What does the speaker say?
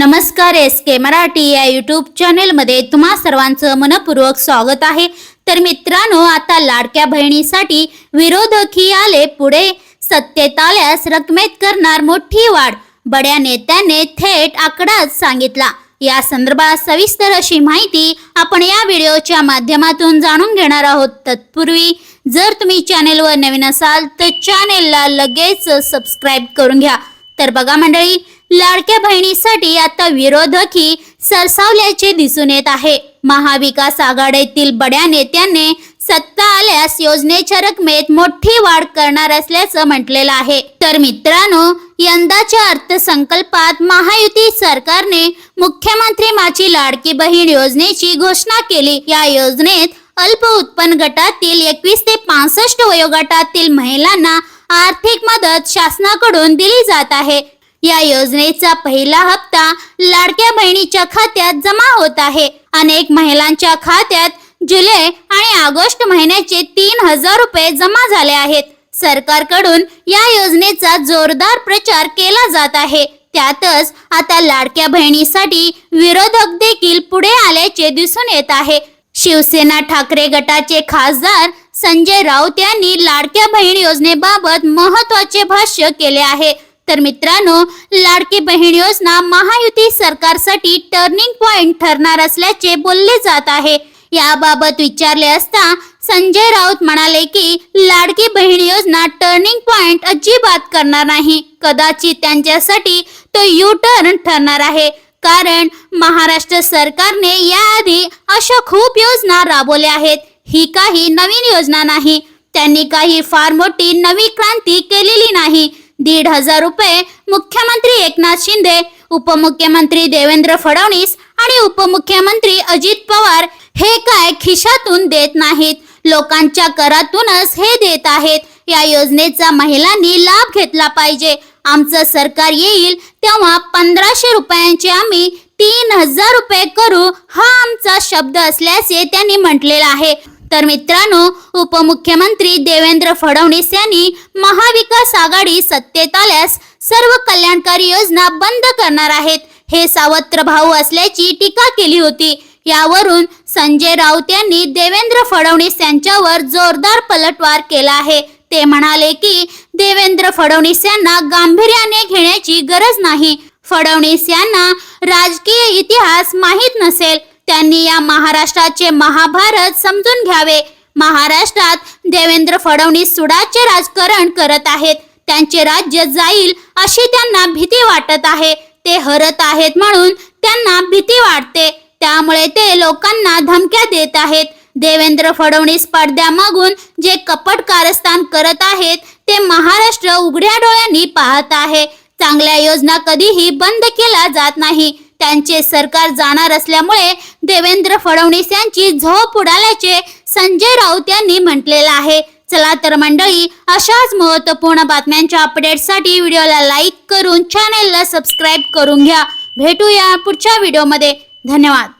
नमस्कार एस के मराठी या यूट्यूब चॅनेलमध्ये तुम्हा सर्वांचं मनपूर्वक स्वागत आहे. तर मित्रांनो आता लाडक्या बहिणीसाठी विरोधकी आले पुढे? सत्तेत आल्यास रकमेत करणार मोठी वाढ. बड्या नेत्याने थेट आकडाच सांगितला. या संदर्भात सविस्तर अशी माहिती आपण या व्हिडिओच्या माध्यमातून जाणून घेणार आहोत. तत्पूर्वी जर तुम्ही चॅनेलवर नवीन असाल तर चॅनेलला लगेच सबस्क्राईब करून घ्या. तर बघा मंडळी लाडक्या बहिणीसाठी आता विरोधकी सरसावल्याचे दिसून येत आहे. महाविकास आघाडीतील बड्या नेत्यांनी सत्ता आल्यास योजनेच्या रकमेत मोठी वाढ करणार असल्याचं म्हटलेलं आहे. तर मित्रांनो यंदाच्या अर्थसंकल्पात महायुती सरकारने मुख्यमंत्री माझी लाडकी बहीण योजनेची घोषणा केली. या योजनेत अल्प उत्पन्न गटातील एकवीस ते पासष्ट वयोगटातील महिलांना आर्थिक मदत शासनाकडून दिली जात आहे. या योजनेचा पहिला हप्ता लाडक्या बहिणीच्या खात्यात जमा होत आहे. अनेक महिलांच्या खात्यात जुलै आणि ऑगस्ट महिन्याचे तीन हजार रुपये जमा झाले आहेत. सरकारकडून या योजनेचा जोरदार प्रचार केला जात आहे. त्यातच आता लाडक्या बहिणीसाठी विरोधक देखील पुढे आल्याचे दिसून येत आहे. शिवसेना ठाकरे गटाचे खासदार संजय राऊत यांनी लाडक्या बहीण योजनेबाबत महत्त्वाचे भाष्य केले आहे. तर मित्रांनो लाडकी बहीण योजना महायुती सरकारसाठी टर्निंग पॉइंट ठरणार असल्याचे बोलले जात आहे. याबाबत विचारले असता संजय राऊत म्हणाले की लाडकी बहीण योजना टर्निंग पॉइंट अजिबात करणार नाही. कदाचित त्यांच्यासाठी तो यू टर्न ठरणार आहे. कारण महाराष्ट्र सरकारने याआधी अशा खूप योजना राबवल्या आहेत. ही काही नवीन योजना नाही. त्यांनी काही फार मोठी नवी क्रांती केलेली नाही. दीड हजार रुपये मुख्यमंत्री एकनाथ शिंदे उपमुख्यमंत्री देवेंद्र फडणवीस आणि उपमुख्यमंत्री अजित पवार हे काय खिशातून देत नाहीत. लोकांच्या करातूनच हे देत आहेत. या योजनेचा महिलांनी लाभ घेतला पाहिजे. आमचं सरकार येईल तेव्हा पंधराशे रुपयांचे आम्ही तीन हजार रुपये करू हा आमचा शब्द असल्याचे त्यांनी म्हटलेला आहे. तर मित्रांनो उपमुख्यमंत्री देवेंद्र फडणवीस यांनी महाविकास आघाडी सत्तेत आल्यास सर्व कल्याणकारी योजना बंद करणार आहेत. हे सावत्र भाऊ असल्याची टीका केली होती. यावरून संजय राऊत यांनी देवेंद्र फडणवीस यांच्यावर जोरदार पलटवार केला आहे. ते म्हणाले की देवेंद्र फडणवीस यांना गांभीर्याने घेण्याची गरज नाही. फडणवीस यांना राजकीय इतिहास माहीत नसेल. त्यांनी या महाराष्ट्राचे महाभारत समजून घ्यावे. महाराष्ट्रात देवेंद्र फडणवीस सुडाचे राजकारण करत आहेत. त्यांचे राज्य जाईल अशी त्यांना भीती वाटत आहे. ते हरत आहेत म्हणून त्यांना भीती वाटते. त्यामुळे ते लोकांना धमक्या देत आहेत. देवेंद्र फडणवीस पडद्यामागून जे कपट कारस्थान करत आहेत ते महाराष्ट्र उघड्या डोळ्यांनी पाहत आहे. चांगल्या योजना कधीही बंद केल्या जात नाही. त्यांचे सरकार जाणार असल्यामुळे देवेंद्र फडणवीस यांची झोप उडाल्याचे संजय राऊत यांनी म्हटलेलं आहे. चला तर मंडळी अशाच महत्त्वपूर्ण बातम्यांच्या अपडेटसाठी व्हिडिओला लाईक करून चॅनेलला सबस्क्राईब करून घ्या. भेटूया पुढच्या व्हिडिओमध्ये धन्यवाद.